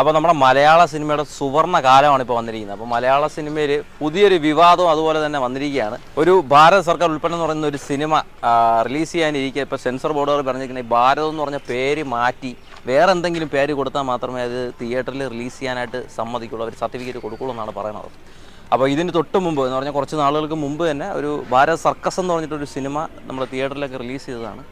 അപ്പോൾ നമ്മുടെ മലയാള സിനിമയുടെ സുവർണ കാലമാണ് ഇപ്പോൾ വന്നിരിക്കുന്നത്. അപ്പോൾ മലയാള സിനിമയിൽ പുതിയൊരു വിവാദവും അതുപോലെ തന്നെ വന്നിരിക്കുകയാണ്. ഒരു ഭാരത സർക്കാർ ഉൽപ്പന്നം എന്ന് പറയുന്ന ഒരു സിനിമ റിലീസ് ചെയ്യാനിരിക്കുക ഇപ്പോൾ സെൻസർ ബോർഡുകൾ പറഞ്ഞിരിക്കുന്നത് ഭാരതം എന്ന് പറഞ്ഞ പേര് മാറ്റി വേറെ എന്തെങ്കിലും പേര് കൊടുത്താൽ മാത്രമേ അത് തിയേറ്ററിൽ റിലീസ് ചെയ്യാനായിട്ട് സമ്മതിക്കുള്ളൂ അവർ സർട്ടിഫിക്കറ്റ് കൊടുക്കുള്ളൂ എന്നാണ് പറയുന്നത് അപ്പോൾ ഇതിന് തൊട്ട് മുമ്പ് എന്ന് പറഞ്ഞാൽ കുറച്ച് നാളുകൾക്ക് മുമ്പ് തന്നെ ഒരു ഭാരത സർക്കസ് എന്ന് പറഞ്ഞിട്ടൊരു സിനിമ നമ്മൾ തിയേറ്ററിലൊക്കെ റിലീസ് ചെയ്തതാണ്.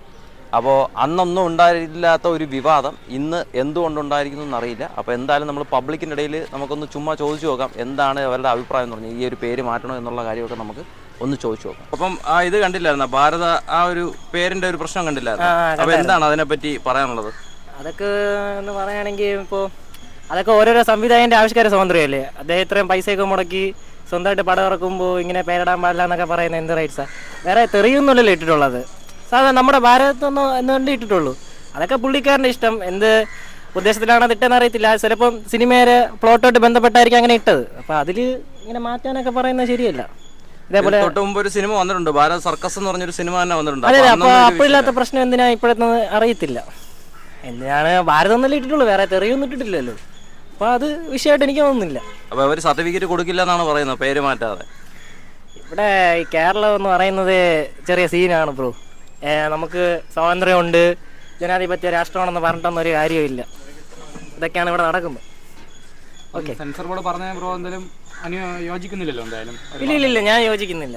അപ്പോൾ അന്നൊന്നും ഉണ്ടായില്ലാത്ത ഒരു വിവാദം ഇന്ന് എന്തുകൊണ്ടുണ്ടായിരിക്കുന്നു എന്നറിയില്ല. അപ്പോൾ എന്തായാലും നമ്മൾ പബ്ലിക്കിന്റെ ഇടയിൽ നമുക്കൊന്ന് ചുമ്മാ ചോദിച്ചു നോക്കാം എന്താണ് അവരുടെ അഭിപ്രായം എന്ന് പറഞ്ഞാൽ ഈ ഒരു പേര് മാറ്റണോ എന്നുള്ള കാര്യമൊക്കെ നമുക്ക് ഒന്ന് ചോദിച്ചു നോക്കാം. അപ്പം ആ ഇത് കണ്ടില്ലായിരുന്ന? ഭാരത ആ ഒരു പേരിന്റെ ഒരു പ്രശ്നം കണ്ടില്ലായിരുന്നു? അപ്പോൾ എന്താണ് അതിനെപ്പറ്റി പറയാനുള്ളത്? അതൊക്കെ എന്ന് പറയുകയാണെങ്കിൽ ഇപ്പോൾ അതൊക്കെ ഓരോരോ സംവിധായകന്റെ ആവിഷ്കാര സ്വാതന്ത്ര്യമല്ലേ? അദ്ദേഹം ഇത്രയും പൈസയൊക്കെ മുടക്കി സ്വന്തമായിട്ട് പടം ഇറക്കുമ്പോൾ ഇങ്ങനെ പേരിടാൻ പാടില്ല എന്നൊക്കെ പറയുന്നത് എന്ത് റൈറ്റ്സാണ് വേറെ തെറിയൊന്നുമല്ലല്ലോ ഇട്ടിട്ടുള്ളത്. സാധാരണ നമ്മുടെ ഭാരതത്തൊന്നും എന്ന് ഇട്ടിട്ടുള്ളൂ. അതൊക്കെ പുള്ളിക്കാരന്റെ ഇഷ്ടം. എന്ത് ഉദ്ദേശത്തിലാണ് അത് ഇട്ടെന്ന് അറിയത്തില്ല. ചിലപ്പം സിനിമയുടെ പ്ലോട്ടോട്ട് ബന്ധപ്പെട്ടായിരിക്കും അങ്ങനെ ഇട്ടത്. അപ്പോൾ അതിൽ ഇങ്ങനെ മാറ്റാനൊക്കെ പറയുന്നത് ശരിയല്ല. ഇതേപോലെ തൊട്ട് മുമ്പ് ഒരു സിനിമ വന്നിട്ടുണ്ട്. ഭാരത് സർക്കസ് എന്ന് പറഞ്ഞൊരു സിനിമ തന്നെ വന്നിട്ടുണ്ട്. അതെ അപ്പോൾ അപ്പൊ അപ്പോഴില്ലാത്ത പ്രശ്നം എന്തിനാ ഇപ്പോഴത്തെ അറിയത്തില്ല. എന്തിനാണ് ഭാരതം എന്നല്ലേ ഇട്ടിട്ടുള്ളൂ. വേറെ തെറിയൊന്നും ഇട്ടിട്ടില്ലല്ലോ. അപ്പൊ അത് വിഷയമായിട്ട് എനിക്ക് തോന്നുന്നില്ല. അപ്പോൾ അവർ സർട്ടിഫിക്കറ്റ് കൊടുക്കില്ല എന്നാണ് പറയുന്നത്. പേര് മാറ്റാതെ. ഇവിടെ ഈ കേരളം എന്ന് പറയുന്നത് ചെറിയ സീനാണ് ബ്രോ നമുക്ക് സ്വാതന്ത്ര്യമുണ്ട്. ജനാധിപത്യ രാഷ്ട്രമാണെന്ന് പറഞ്ഞിട്ടൊന്നും ഒരു കാര്യമില്ല ഇതൊക്കെയാണ് ഇവിടെ നടക്കുന്നത്. ഓക്കെ സെൻസർ ബോർഡ് പറഞ്ഞ ബ്രോ എന്തായാലും യോജിക്കുന്നില്ലല്ലോ എന്തായാലും? ഇല്ല ഇല്ല ഇല്ല ഞാൻ യോജിക്കുന്നില്ല.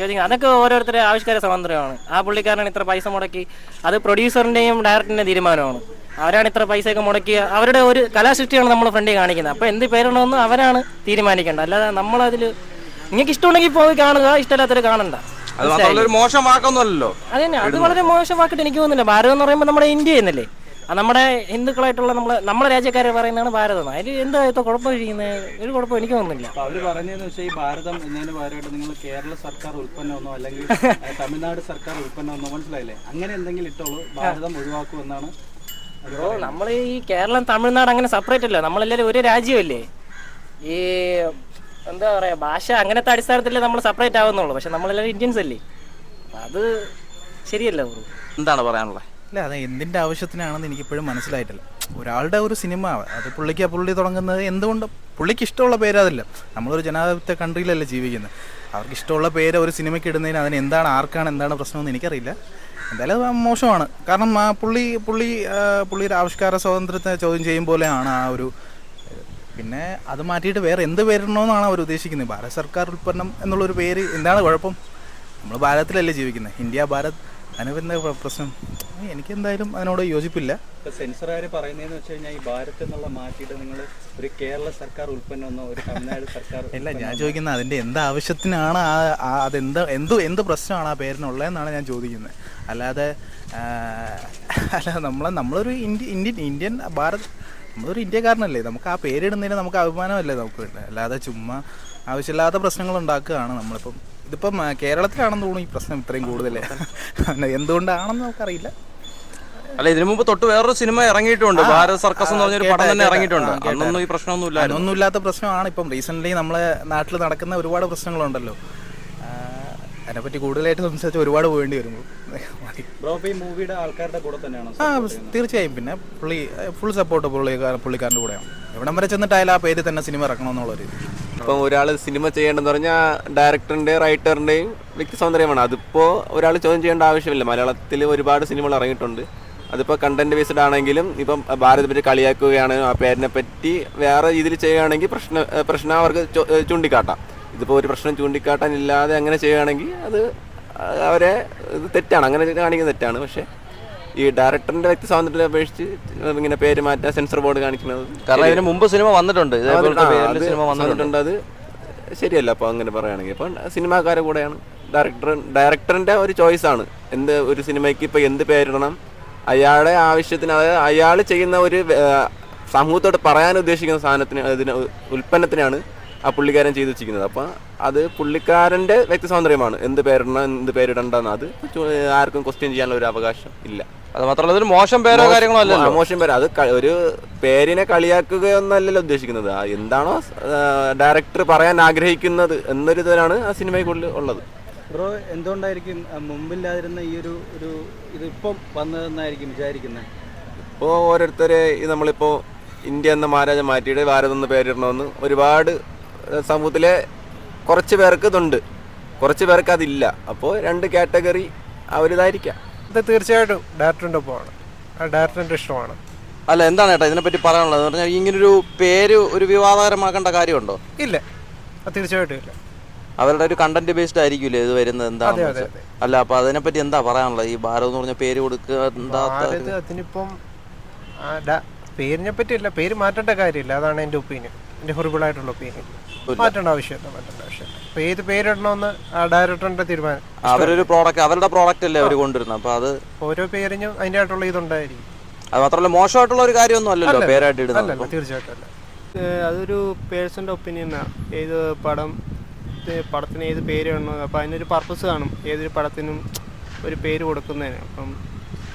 യോജിക്കുന്ന അതൊക്കെ ഓരോരുത്തരുടെ ആവിഷ്കാര സ്വാതന്ത്ര്യമാണ്. ആ പുള്ളിക്കാരനാണ് ഇത്ര പൈസ മുടക്കി. അത് പ്രൊഡ്യൂസറിന്റെയും ഡയറക്ടറിന്റെയും തീരുമാനമാണ്. അവരാണ് ഇത്ര പൈസയൊക്കെ മുടക്കി. അവരുടെ ഒരു കലാസൃഷ്ടിയാണ് നമ്മൾ ഫ്രണ്ടിൽ കാണിക്കുന്നത്. അപ്പോൾ എന്ത് പേരിടണമെന്ന് അവരാണ് തീരുമാനിക്കേണ്ടത്. അല്ലാതെ നമ്മളതിൽ നിങ്ങൾക്ക് ഇഷ്ടമുണ്ടെങ്കിൽ പോയി കാണുക ഇഷ്ടമില്ലാത്തവർ കാണണ്ട. അത് മാത്രമല്ല ഒരു മോശം വാക്കൊന്നുമല്ലോ അത് വളരെ മോശമാക്കിയിട്ട് എനിക്ക് തോന്നുന്നില്ല ഭാരതം എന്ന് പറയുമ്പോൾ നമ്മുടെ ഇന്ത്യ എന്നല്ലേ? നമ്മുടെ ഹിന്ദുക്കളായിട്ടുള്ള നമ്മളെ നമ്മുടെ രാജ്യക്കാരെ പറയുന്നതാണ് ഭാരതം. അതിൽ എന്താ ഇപ്പൊ കുഴപ്പമിരിക്കുന്നത് ഒരു കുഴപ്പം എനിക്ക് തോന്നുന്നില്ല. അവർ പറഞ്ഞതെന്ന് വെച്ചാൽ ഈ ഭാരതം എന്നതിന് പകരമായിട്ട് നിങ്ങൾ കേരള സർക്കാർ ഉൽപ്പന്നമെന്നോ അല്ലെങ്കിൽ തമിഴ്നാട് സർക്കാർ ഉൽപ്പന്നമെന്നോ മനസ്സിലായില്ലേ? അങ്ങനെ എന്തെങ്കിലും ഇട്ടോളൂ. ഭാരതം ഒഴിവാക്കുമെന്നാണ് ബ്രോ നമ്മൾ ഈ കേരളം തമിഴ്നാട് അങ്ങനെ സെപ്പറേറ്റ് അല്ല. നമ്മളെല്ലാവരും ഒരു രാജ്യമല്ലേ? ഈ എന്താ പറയാ ഭാഷ അങ്ങനത്തെ അടിസ്ഥാനത്തിലേ നമ്മൾ സെപ്പറേറ്റ് ആവുന്നുള്ളൂ. പക്ഷെ നമ്മളെല്ലാവരും ഇന്ത്യൻസ് അല്ലേ? അത് ശരിയല്ല ബ്രോ. എന്താണ് പറയാനുള്ളത് അല്ല അത് എന്തിന്റെ ആവശ്യത്തിനാണെന്ന് എനിക്കിപ്പോഴും മനസ്സിലായിട്ടില്ല. ഒരാളുടെ ഒരു സിനിമ അത് പുള്ളിക്ക് ആ പുള്ളി തുടങ്ങുന്നത് എന്തുകൊണ്ട് പുള്ളിക്ക് ഇഷ്ടമുള്ള പേര് അതല്ല. നമ്മളൊരു ജനാധിപത്യ കൺട്രിയിലല്ലേ ജീവിക്കുന്നത്. അവർക്ക് ഇഷ്ടമുള്ള പേര് ഒരു സിനിമയ്ക്ക് ഇടുന്നതിന് അതിന് എന്താണ് ആർക്കാണ് എന്താണ് പ്രശ്നമെന്ന് എനിക്കറിയില്ല. എന്തായാലും മോശമാണ്. കാരണം ആ പുള്ളി പുള്ളി പുള്ളിയുടെ ആവിഷ്കാര സ്വാതന്ത്ര്യത്തെ ചോദ്യം ചെയ്യും പോലെയാണ് ആ ഒരു പിന്നെ അത് മാറ്റിയിട്ട് വേറെ എന്ത് പേരിടണമെന്നാണ് അവർ ഉദ്ദേശിക്കുന്നത്? ഭാരത് സർക്കാർ ഉൽപ്പന്നം എന്നുള്ളൊരു പേര് എന്താണ് കുഴപ്പം? നമ്മൾ ഭാരതത്തിലല്ലേ ജീവിക്കുന്നത്? ഇന്ത്യ ഭാരത് അനുബന്ധ പ്രശ്നം? എനിക്ക് എന്തായാലും അതിനോട് യോജിപ്പില്ല. സെൻസറുകാർ പറയുന്നതെന്ന് വെച്ച് കഴിഞ്ഞാൽ ഈ ഭാരത് എന്നുള്ള മാറ്റിയിട്ട് നിങ്ങൾ ഒരു കേരള സർക്കാർ ഉൽപ്പന്നമൊന്നോ ഒരു തമിഴ്നാട് സർക്കാർ ഇല്ല ഞാൻ ചോദിക്കുന്നത് അതിന്റെ എന്ത് ആവശ്യത്തിനാണ് ആ അതെന്ത് എന്ത് എന്ത് പ്രശ്നമാണ് ആ പേരിനുള്ളതെന്നാണ് ഞാൻ ചോദിക്കുന്നത്. അല്ലാതെ അല്ലാതെ അല്ല നമ്മളെ നമ്മളൊരു ഇന്ത്യ ഇന്ത്യൻ ഇന്ത്യൻ ഭാരത് നമ്മളൊരു ഇന്ത്യക്കാരനല്ലേ നമുക്ക് ആ പേരിടുന്നതിന് നമുക്ക് അഭിമാനമല്ലേ നമുക്ക് വേണ്ടത് അല്ലാതെ ചുമ്മാ ആവശ്യമില്ലാത്ത പ്രശ്നങ്ങൾ ഉണ്ടാക്കുകയാണ് നമ്മളിപ്പം. ഇതിപ്പം കേരളത്തിലാണെന്ന് തോന്നുന്നു ഈ പ്രശ്നം ഇത്രയും കൂടുതൽ എന്തുകൊണ്ടാണെന്ന് നമുക്കറിയില്ല. അല്ല ഇതിനു മുമ്പ് തൊട്ട് വേറൊരു സിനിമ ഇറങ്ങിയിട്ടുണ്ട്. ഭാരത് സർക്കസ് എന്ന് പറഞ്ഞൊരു പടം തന്നെ ഇറങ്ങിയിട്ടുണ്ട്. അന്നൊന്നും ഈ പ്രശ്നമൊന്നും ഒന്നും അതൊന്നുമില്ലാത്ത പ്രശ്നമാണ്. ഇപ്പം റീസെന്റ് നമ്മളെ നാട്ടിൽ നടക്കുന്ന ഒരുപാട് പ്രശ്നങ്ങളുണ്ടല്ലോ. അതിനെപ്പറ്റി കൂടുതലായിട്ട് സംസാരിച്ച് ഒരുപാട് പോകേണ്ടി വരും ബ്രോ ഈ മൂവിയുടെ ആൾക്കാരുടെ കൂടെ തന്നെയാണോ ആ തീർച്ചയായും. പിന്നെ പുള്ളി ഫുൾ സപ്പോർട്ട് പുള്ളി പുള്ളിക്കാരന്റെ കൂടെയാണ്. എവിടം വരെ ചെന്നിട്ടായാലും ആ പേരിൽ തന്നെ സിനിമ ഇറക്കണമെന്നുള്ളൊരു ഇപ്പം ഒരാൾ സിനിമ ചെയ്യേണ്ടതെന്ന് പറഞ്ഞാൽ ഡയറക്ടറിന്റെയും റൈറ്ററിന്റെയും വ്യക്തി സൗന്ദര്യമാണ് അതിപ്പോൾ ഒരാൾ ചോദ്യം ചെയ്യേണ്ട ആവശ്യമില്ല. മലയാളത്തിൽ ഒരുപാട് സിനിമകൾ ഇറങ്ങിയിട്ടുണ്ട്. അതിപ്പോൾ കണ്ടന്റ് ബേസ്ഡ് ആണെങ്കിലും ഇപ്പം ഭാരത് പറ്റി കളിയാക്കുകയാണ് ആ പേരിനെ പറ്റി വേറെ രീതിയിൽ ചെയ്യുകയാണെങ്കിൽ പ്രശ്ന പ്രശ്നം അവർക്ക് ചൂണ്ടിക്കാട്ടാം. ഇതിപ്പോൾ ഒരു പ്രശ്നം ചൂണ്ടിക്കാട്ടാനില്ലാതെ അങ്ങനെ ചെയ്യുകയാണെങ്കിൽ അത് അവരെ ഇത് തെറ്റാണ്. അങ്ങനെ കാണിക്കുന്നത് തെറ്റാണ്. പക്ഷേ ഈ ഡയറക്ടറിന്റെ വ്യക്തി സ്വാതന്ത്ര്യത്തെ അപേക്ഷിച്ച് ഇങ്ങനെ പേര് മാറ്റാൻ സെൻസർ ബോർഡ് കാണിക്കുന്നത് കാരണം ഇതിന് മുമ്പ് സിനിമ വന്നിട്ടുണ്ട്. സിനിമ വന്നിട്ടുണ്ട്. വന്നിട്ടുണ്ട്. അത് ശരിയല്ല. അപ്പോൾ അങ്ങനെ പറയുകയാണെങ്കിൽ ഇപ്പം സിനിമാക്കാരെ കൂടെയാണ്. ഡയറക്ടർ ഡയറക്ടറിന്റെ ഒരു ചോയ്സ് ആണ്. എന്ത് ഒരു സിനിമയ്ക്ക് ഇപ്പോൾ എന്ത് പേരിടണം? അയാളെ ആവശ്യത്തിന് അതായത് അയാൾ ചെയ്യുന്ന ഒരു സമൂഹത്തോട് പറയാൻ ഉദ്ദേശിക്കുന്ന സാധനത്തിന് അതിന് ഉൽപ്പന്നത്തിനാണ് ആ പുള്ളിക്കാരൻ ചെയ്തു വെച്ചിരിക്കുന്നത്. അപ്പം അത് പുള്ളിക്കാരന്റെ വ്യക്തി സ്വാതന്ത്ര്യമാണ്. എന്ത് പേരിടണം എന്ത് പേരിടണ്ടെന്ന് അത് ആർക്കും ക്വസ്റ്റ്യൻ ചെയ്യാനുള്ള ഒരു അവകാശം ഇല്ല. അത് മാത്രമല്ല ഒരു മോശം പേരോ കാര്യങ്ങളോ അല്ല മോശം പേര്. അത് ഒരു പേരിനെ കളിയാക്കുകയൊന്നല്ലല്ലോ ഉദ്ദേശിക്കുന്നത്. എന്താണോ ഡയറക്ടർ പറയാൻ ആഗ്രഹിക്കുന്നത് എന്നൊരു ഇതിലാണ് ആ സിനിമയ്ക്കുള്ളിൽ ഉള്ളത്. ബ്രോ എന്തുകൊണ്ടായിരിക്കും മുമ്പില്ലാതിരുന്ന ഈ ഒരു ഒരു ഇത് ഇപ്പം വന്നതെന്നായിരിക്കും വിചാരിക്കുന്നത്? ഇപ്പോൾ ഓരോരുത്തരെ ഈ നമ്മളിപ്പോൾ ഇന്ത്യ എന്ന മഹാരാജ മാറ്റിയിട്ട് ഭാരതം എന്ന പേരിടണമെന്ന് ഒരുപാട് സമൂഹത്തിലെ കുറച്ച് പേർക്ക് ഇതുണ്ട്. കുറച്ച് പേർക്ക് അതില്ല. അപ്പോൾ രണ്ട് കാറ്റഗറി അവരിതായിരിക്കാം. ഇത് തീർച്ചയായിട്ടും ഡയറക്ടറിന്റെ ഒപ്പമാണ്. ആ ഡയറക്ടറിന്റെ ഇഷ്ടമാണ്. അല്ല എന്താണ് ഏട്ടാ ഇതിനെപ്പറ്റി പറയാനുള്ളത്? എന്ന് പറഞ്ഞാൽ ഇങ്ങനൊരു പേര് ഒരു വിവാദകരമാക്കേണ്ട കാര്യമുണ്ടോ? ഇല്ല. അത് തീർച്ചയായിട്ടും ഇല്ല. അവരുടെ ഒരു കണ്ടന്റ് ബേസ്ഡ് ആയിരിക്കില്ലേ ഇത് വരുന്നത് എന്താ അതെ, അല്ല അപ്പൊ അതിനെപ്പറ്റി എന്താ പറയാനുള്ളത്? ഈ ഭാരത് എന്ന് പറഞ്ഞ പേര് കൊടുക്കുക എന്താ അതിനിപ്പം ആ, ഡ- പേരിനെ പറ്റിയല്ല പേര് മാറ്റേണ്ട കാര്യമില്ല. അതാണ് എന്റെ ഒപ്പീനിയൻ. എന്റെ ഹൊറിബിൾ ആയിട്ടുള്ള ഒപ്പീനിയൻ. മാറ്റേണ്ട ആവശ്യമില്ല മാറ്റേണ്ട ആവശ്യമില്ല. ഏത് പേരിടണമെന്ന് ആ ഡയറക്ടറിന്റെ തീരുമാനം. അവരൊരു പ്രോഡക്റ്റ് അവരുടെ പ്രോഡക്റ്റ് അല്ലേ അവർ കൊണ്ടുവരുന്നത് അപ്പൊ അത് ഓരോ പേരിനും അതിന്റെ ആയിട്ടുള്ള ഇതുണ്ടായിരിക്കും. അത് മാത്രമല്ല മോശമായിട്ടുള്ള ഒരു കാര്യമൊന്നും അല്ലല്ലോ പേരായിട്ട് ഇടുന്നത്. തീർച്ചയായിട്ടും അല്ല. അതൊരു പേഴ്സന്റെ ഒപ്പീനിയനാണ് ഏത് പടം പടത്തിന് ഏത് പേര് വേണോ അപ്പോൾ അതിനൊരു പർപ്പസ് കാണും ഏതൊരു പടത്തിനും ഒരു പേര് കൊടുക്കുന്നതിന്. അപ്പം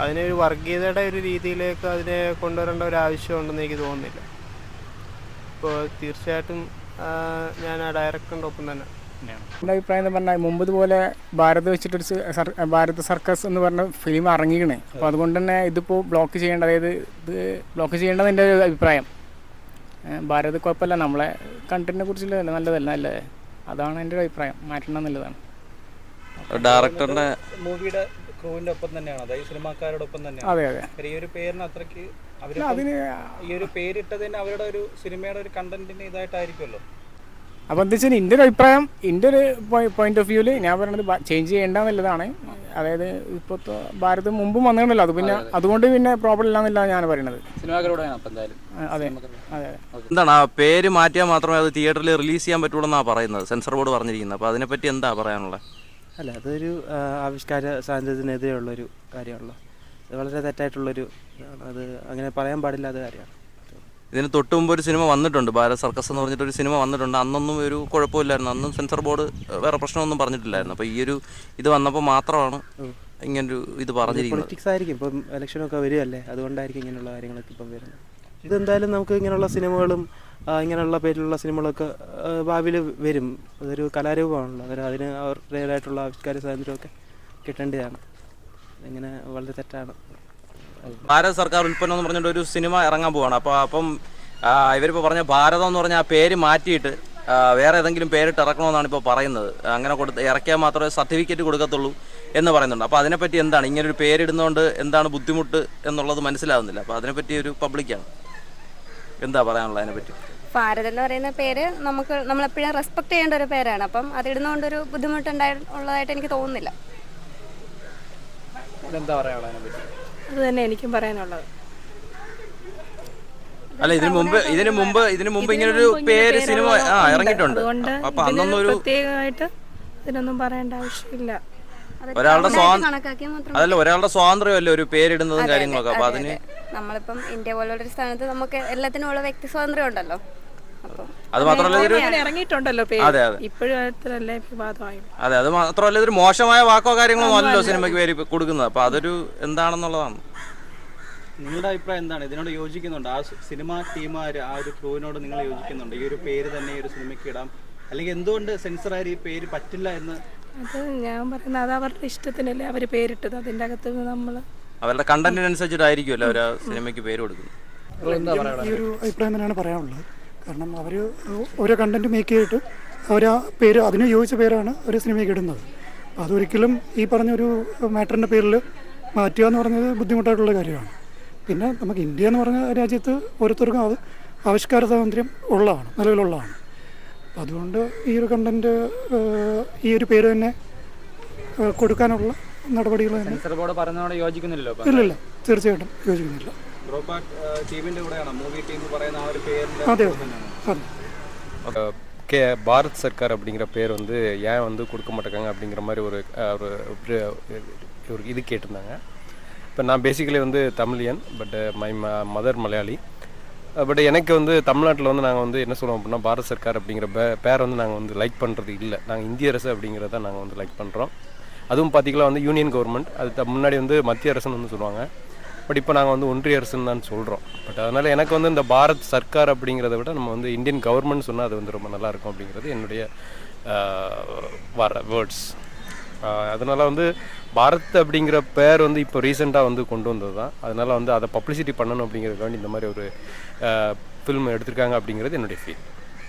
അതിനൊരു വർഗീയതയുടെ ഒരു രീതിയിലേക്ക് അതിനെ കൊണ്ടുവരേണ്ട ഒരു ആവശ്യമുണ്ടെന്ന് എനിക്ക് തോന്നുന്നില്ല. അപ്പോൾ തീർച്ചയായിട്ടും ഞാൻ ആ ഡയറക്ടറിന്റെ ഒപ്പം തന്നെ. എന്റെ അഭിപ്രായം എന്ന് പറഞ്ഞാൽ മുമ്പ് ഇതുപോലെ ഭാരത് വെച്ചിട്ടൊരു സർ- ഭാരത് സർക്കസ് എന്ന് പറഞ്ഞ ഫിലിം ഇറങ്ങിക്കണേ. അപ്പോൾ അതുകൊണ്ട് തന്നെ ഇതിപ്പോൾ ബ്ലോക്ക് ചെയ്യേണ്ട അതായത് ഇത് ബ്ലോക്ക് ചെയ്യേണ്ടത് എന്റെ ഒരു അഭിപ്രായം. ഭാരത് കുഴപ്പമില്ല നമ്മളെ കണ്ടന്റിനെ കുറിച്ചുള്ള നല്ലതല്ല അല്ലേ? അതാണ് എന്റെ ഒരു അഭിപ്രായം മാറ്റണം എന്നുള്ളതാണ്. ഡയറക്ടറിന്റെ മൂവിയുടെ ക്രൂവിന്റെ ഒപ്പം തന്നെയാണ് അതായത് സിനിമാക്കാരോടൊപ്പം തന്നെയാണ്. അതെ അതെ. ഈ ഒരു പേരിന് അത്രയ്ക്ക് അതിന് ഈ ഒരു പേരിട്ടതിന് അവരുടെ ഒരു സിനിമയുടെ ഒരു കണ്ടന്റിന് ഇതായിട്ടായിരിക്കുമല്ലോ. അപ്പോൾ എന്താ വെച്ചാൽ എന്റെ ഒരു അഭിപ്രായം എന്റെ ഒരു പോയിന്റ് ഓഫ് വ്യൂവിൽ ഞാൻ പറയുന്നത് ചേഞ്ച് ചെയ്യേണ്ടെന്നുള്ളതാണ് അതായത് ഇപ്പോൾ ഭാരത് മുമ്പും വന്നിട്ടുണ്ടല്ലോ അത് പിന്നെ അതുകൊണ്ട് പിന്നെ പ്രോബ്ലം ഇല്ലാന്നില്ല ഞാൻ പറയുന്നത് അതെ അതെ എന്താണ് ആ പേര് മാറ്റിയാൽ മാത്രമേ അത് തിയേറ്ററിൽ റിലീസ് ചെയ്യാൻ പറ്റുള്ളൂ എന്നാണ് പറയുന്നത്? സെൻസർ ബോർഡ് പറഞ്ഞിരിക്കുന്നത്. അപ്പോൾ അതിനെപ്പറ്റി എന്താ പറയാനുള്ളത്? അല്ല അതൊരു ആവിഷ്കാര ആവിഷ്കാര സ്വാതന്ത്ര്യത്തിനെതിരെയുള്ളൊരു കാര്യമാണല്ലോ. വളരെ തെറ്റായിട്ടുള്ളൊരു ഇതാണ്. അത് അങ്ങനെ പറയാൻ പാടില്ലാത്ത കാര്യമാണ്. ഇതിന് തൊട്ട് മുമ്പ് ഒരു സിനിമ വന്നിട്ടുണ്ട്. ഭാരത് സർക്കസ് എന്ന് പറഞ്ഞിട്ട് ഒരു സിനിമ വന്നിട്ടുണ്ട്. അന്നൊന്നും ഒരു കുഴപ്പമില്ലായിരുന്നു. അന്നും സെൻസർ ബോർഡ് വേറെ പ്രശ്നമൊന്നും പറഞ്ഞിട്ടില്ലായിരുന്നു. അപ്പോൾ ഈ ഒരു ഇത് വന്നപ്പോൾ മാത്രമാണ് ഇങ്ങനൊരു ഇത് പറഞ്ഞിരിക്കുന്നത്. പൊളിറ്റിക്സ് ആയിരിക്കും. ഇപ്പം ഇലക്ഷനൊക്കെ വരികയല്ലേ? അതുകൊണ്ടായിരിക്കും ഇങ്ങനെയുള്ള കാര്യങ്ങളൊക്കെ ഇപ്പം വരുന്നത്. ഇതെന്തായാലും നമുക്ക് ഇങ്ങനെയുള്ള സിനിമകളും ഇങ്ങനെയുള്ള പേരിലുള്ള സിനിമകളൊക്കെ ഭാവിയിൽ വരും. അതൊരു കലാരൂപമാണല്ലോ. അന്നേരം അതിന് അവരുടേതായിട്ടുള്ള ആവിഷ്കാര സ്വാതന്ത്ര്യമൊക്കെ കിട്ടേണ്ടതാണ്. ഇങ്ങനെ വളരെ തെറ്റാണ്. ഭാരത സർക്കാർ ഉൽപ്പന്നം എന്ന് പറഞ്ഞിട്ട് ഒരു സിനിമ ഇറങ്ങാൻ പോവാണ്. അപ്പോൾ അപ്പം ഇവരിപ്പോൾ പറഞ്ഞ ഭാരതം എന്ന് പറഞ്ഞ ആ പേര് മാറ്റിയിട്ട് വേറെ ഏതെങ്കിലും പേരിട്ട് ഇറക്കണമെന്നാണ് ഇപ്പോൾ പറയുന്നത്. അങ്ങനെ കൊടുത്ത് ഇറക്കിയാൽ മാത്രമേ സർട്ടിഫിക്കറ്റ് കൊടുക്കത്തുള്ളൂ എന്ന് പറയുന്നുണ്ട്. അപ്പോൾ അതിനെപ്പറ്റി എന്താണ്? ഇങ്ങനൊരു ഒരു പേരിടുന്നതുകൊണ്ട് എന്താണ് ബുദ്ധിമുട്ട് എന്നുള്ളത് മനസ്സിലാവുന്നില്ല. അപ്പോൾ അതിനെപ്പറ്റി ഒരു പബ്ലിക്കാണ്. എന്താ പറയാനുള്ളത് അതിനെപ്പറ്റി? ഭാരത് എന്ന് പറയുന്ന പേര് നമുക്ക് നമ്മളെപ്പോഴും റെസ്പെക്ട് ചെയ്യേണ്ട ഒരു പേരാണ്. അപ്പം അതിടുന്നതുകൊണ്ടൊരു ബുദ്ധിമുട്ടുണ്ടായി ഉള്ളതായിട്ട് എനിക്ക് തോന്നുന്നില്ല. എന്താ പറയാനുള്ളത് അതിനെപ്പറ്റി? അത് തന്നെ എനിക്കും പറയാനുള്ളത്. അല്ല ഇതിനു മുമ്പ് ഇതിനു മുമ്പ് ഇതിനു മുമ്പ് ഇങ്ങനെ ഒരു പേര് സിനിമ ആ ഇറങ്ങിയിട്ടുണ്ട്. അപ്പൊ അന്നൊന്നും ഒരു പ്രത്യേകമായിട്ട് ഇതിനൊന്നും പറയേണ്ട ആവശ്യമില്ല. ഒരാളുടെ സ്വാ- കണക്കാക്കി മാത്രം അതല്ല ഒരാളുടെ സ്വാതന്ത്ര്യമല്ലേ ഒരു പേരിടുന്നതും കാര്യങ്ങളൊക്കെ. അപ്പൊ അതിന് നമ്മളിപ്പം ഇന്ത്യ പോലുള്ളൊരു സ്ഥാനത്ത് നമുക്ക് എല്ലാത്തിനും ഉള്ള വ്യക്തി സ്വാതന്ത്ര്യം ഉണ്ടല്ലോ അപ്പം അത് മാത്രമല്ല ഇതൊരു ഇറങ്ങിയിട്ടുണ്ടല്ലോ അതെ അതെ. ഇപ്പോഴും വിവാദമായി അതെ അത് മാത്രമല്ല ഇതൊരു മോശമായ വാക്കോ കാര്യങ്ങളോ അല്ലല്ലോ സിനിമയ്ക്ക് പേര് കൊടുക്കുന്നത്. അപ്പൊ അതൊരു എന്താണെന്നുള്ളതാണ്. നിങ്ങളുടെ അഭിപ്രായം എന്താണ്? ഇതിനോട് യോജിക്കുന്നുണ്ട്? ആ സിനിമ ടീമാർ ആ ഒരു ക്രൂവിനോട് നിങ്ങൾ യോജിക്കുന്നുണ്ട്? ഈ ഒരു പേര് തന്നെ ഈ ഒരു സിനിമയ്ക്ക് ഇടാം. അല്ലെങ്കിൽ എന്തുകൊണ്ട് സെൻസർ ആയി ഈ പേര് പറ്റില്ല എന്ന്? അത് ഞാൻ പറയുന്നത് അത് അവരുടെ ഇഷ്ടത്തിനല്ലേ അവർ പേരിട്ടത്. അതിന്റെ അകത്ത് നമ്മൾ അവരുടെ കണ്ടന്റിനനുസരിച്ചിട്ടായിരിക്കുമല്ലോ അവർ സിനിമയ്ക്ക് പേര് കൊടുക്കുന്നത്. ഈ ഒരു അഭിപ്രായം തന്നെയാണ് പറയാനുള്ളത്. കാരണം അവർ ഓരോ കണ്ടന്റ് മേക്ക് ചെയ്തിട്ട് അവർ ആ പേര് അതിന് യോജിച്ച പേരാണ് അവർ സിനിമയ്ക്ക് ഇടുന്നത്. അപ്പോൾ അതൊരിക്കലും ഈ പറഞ്ഞൊരു മാറ്ററിന്റെ പേരിൽ മാറ്റുക എന്ന് പറഞ്ഞത് ബുദ്ധിമുട്ടായിട്ടുള്ള കാര്യമാണ്. പിന്നെ നമുക്ക് ഇന്ത്യ എന്ന് പറഞ്ഞ രാജ്യത്ത് ഓരോരുത്തർക്കും അത് ആവിഷ്കാര സ്വാതന്ത്ര്യം ഉള്ളതാണ് നിലവിലുള്ളതാണ്. അപ്പം അതുകൊണ്ട് ഈ ഒരു കണ്ടന്റ് ഈ ഒരു പേര് തന്നെ കൊടുക്കാനുള്ള നടപടികൾ തന്നെ ഇല്ലില്ല തീർച്ചയായിട്ടും യോജിക്കുന്നില്ല. ബ്രോപാക് ടീമിന്റെ കൂടെയാണ് മൂവി ടീം പറയുന്ന ആ ഒരു പേരിന്റെ അതെ തന്നെയാണ്. അതെ கே பாரத் சர்க்கார் அப்படிங்கிற பேர் வந்து ஏன் வந்து கொடுக்க மாட்டேங்காங்க அப்படிங்கிற மாதிரி ஒரு அஹ், ஒரு ஒரு- ஒரு இது கேட்டிருந்தாங்க இப்போ நான் பேசிக்கலி வந்து தமிழியன் பட் மை ம மதர் மலையாளி பட் எனக்கு வந்து தமிழ்நாட்டில் வந்து நாங்கள் வந்து என்ன சொல்லுவோம் அப்படின்னா பாரத் சர்க்கார் அப்படிங்கிற பே பேர் வந்து நாங்கள் வந்து லைக் பண்ணுறது இல்லை நாங்கள் இந்திய அரசு அப்படிங்கிறத நாங்கள் வந்து லைக் பண்ணுறோம் அதுவும் பார்த்திங்கன்னா வந்து யூனியன் கவர்மெண்ட் அது த- முன்னாடி வந்து மத்திய அரசுன்னு வந்து சொல்லுவாங்க பட் இப்போ நாங்கள் வந்து ஒன்றிய அரசுன்னு தான் சொல்கிறோம் பட் அதனால் எனக்கு வந்து இந்த பாரத் சர்க்கார் அப்படிங்கிறத விட நம்ம வந்து இந்தியன் கவர்மெண்ட் சொன்னால் அது வந்து ரொம்ப நல்லாயிருக்கும் அப்படிங்கிறது என்னுடைய வர வேர்ட்ஸ் அதனால் வந்து பாரத் அப்படிங்கிற பேர் வந்து இப்போ ரீசெண்டாக வந்து கொண்டு வந்தது தான் அதனால் வந்து அதை பப்ளிசிட்டி பண்ணணும் அப்படிங்கிறதுக்காண்டி இந்த மாதிரி ஒரு ஃபில்ம் எடுத்திருக்காங்க அப்படிங்கிறது என்னுடைய ஃபீல்